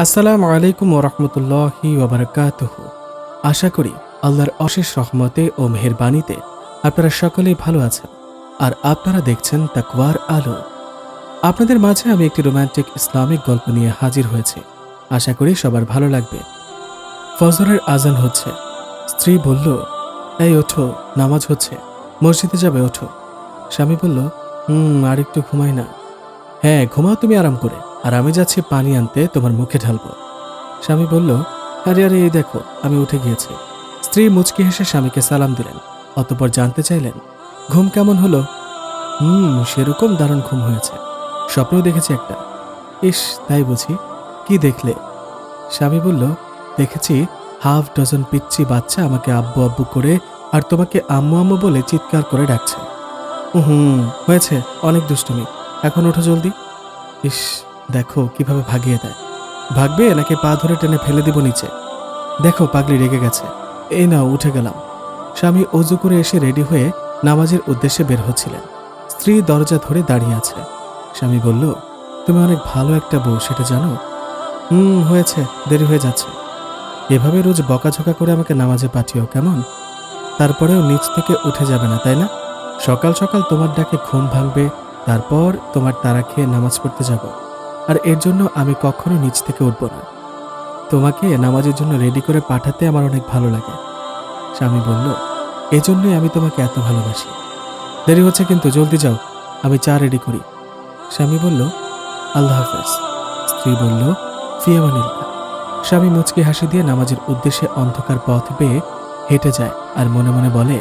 আসসালামু আলাইকুম ওরহমতুল্লাহি ওবরাকাতুহ আশা করি আল্লাহর অশেষ রহমতে ও মেহেরবানিতে আপনারা সকলেই ভালো আছেন আর আপনারা দেখছেন তাকওয়ার আলো। আপনাদের মাঝে আমি একটি রোমান্টিক ইসলামিক গল্প নিয়ে হাজির হয়েছি। আশা করি সবার ভালো লাগবে। ফজরের আজান হচ্ছে। স্ত্রী বলল, এই, ওঠো, নামাজ হচ্ছে। মসজিদে যাবে, ওঠো। স্বামী বলল, হুম আর একটু ঘুমাই না। হ্যাঁ ঘুমাও তুমি আরাম করে। আর আমি যাচ্ছি পানি আনতে তোমার মুখে ঢালবো। স্বামী বলল, আরে আরে, এই দেখো, আমি উঠে গিয়েছি। স্ত্রী মুচকি হেসে স্বামীকে সালাম দিলেন, অতপর জানতে চাইলেন, ঘুম কেমন হলো? হুম, সেরকম দারুণ ঘুম হয়েছে। স্বপ্নও দেখেছি একটা। ইস, তাই বুঝি। কি দেখলে? স্বামী বলল, দেখেছি হাফ ডজন পিচ্ছি বাচ্চা আমাকে আব্বু আব্বু করে আর তোমাকে আম্মু আম্মু বলে চিৎকার করে ডাকছে। হুম হয়েছে, অনেক দুষ্টুমি। এখন ওঠো জলদি। ইস দেখো কীভাবে ভাগিয়ে দেয়। ভাগবে নাকি পা ধরে টেনে ফেলে দিব নিচে? দেখো পাগলি রেগে গেছে। এই নাও, উঠে গেলাম। স্বামী অজু করে এসে রেডি হয়ে নামাজের উদ্দেশ্যে বের হচ্ছিলেন। স্ত্রী দরজা ধরে দাঁড়িয়ে আছে। স্বামী বলল, তুমি অনেক ভালো একটা বউ, সেটা জানো? হুম, হয়েছে, দেরি হয়ে যাচ্ছে। এভাবে রোজ বকাঝকা করে আমাকে নামাজে পাঠিও, কেমন? তারপরেও নিচ থেকে উঠে যাবে না, তাই না? সকাল সকাল তোমার ডাকে ঘুম ভাঙবে, তারপর তোমার তারা খেয়ে নামাজ পড়তে যাব। আর এর জন্য আমি কখনো নিচ থেকে উঠব না। তোমাকে নামাজের জন্য রেডি করে পাঠাতে আমার অনেক ভালো লাগে। স্বামী বলল, এজন্যই আমি তোমাকে এত ভালোবাসি। দেরি হচ্ছে কিন্তু, জলদি যাও, আমি চা রেডি করি। স্বামী বলল, আল্লাহ হাফেজ। স্ত্রী বলল ফিয়ামানিল্লাহ স্বামী মুচকি হাসি দিয়ে নামাজের উদ্দেশ্যে অন্ধকার পথ বেয়ে হেঁটে যায় আর মনে মনে বলে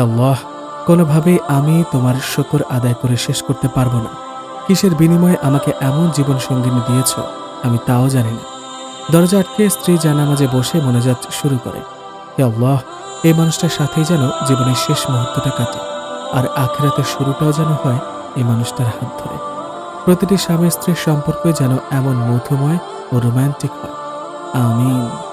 আল্লাহ, কোনোভাবেই আমি তোমার শকর আদায় করে শেষ করতে পারব না। কিসের বিনিময়ে আমাকে এমন জীবন সঙ্গিনী দিয়েছ, আমি তাও জানি না। দরজা আটকে স্ত্রী জানামাজে বসে মনোজাত শুরু করে। হে এই মানুষটার সাথেই যেন জীবনের শেষ মুহূর্তটা কাটে, আর আখেরাতের শুরুটাও যেন হয় এই মানুষটার হাত ধরে। প্রতিটি স্বামী স্ত্রীর সম্পর্ক যেন এমন মধুময় ও রোম্যান্টিক হয়। আমিন।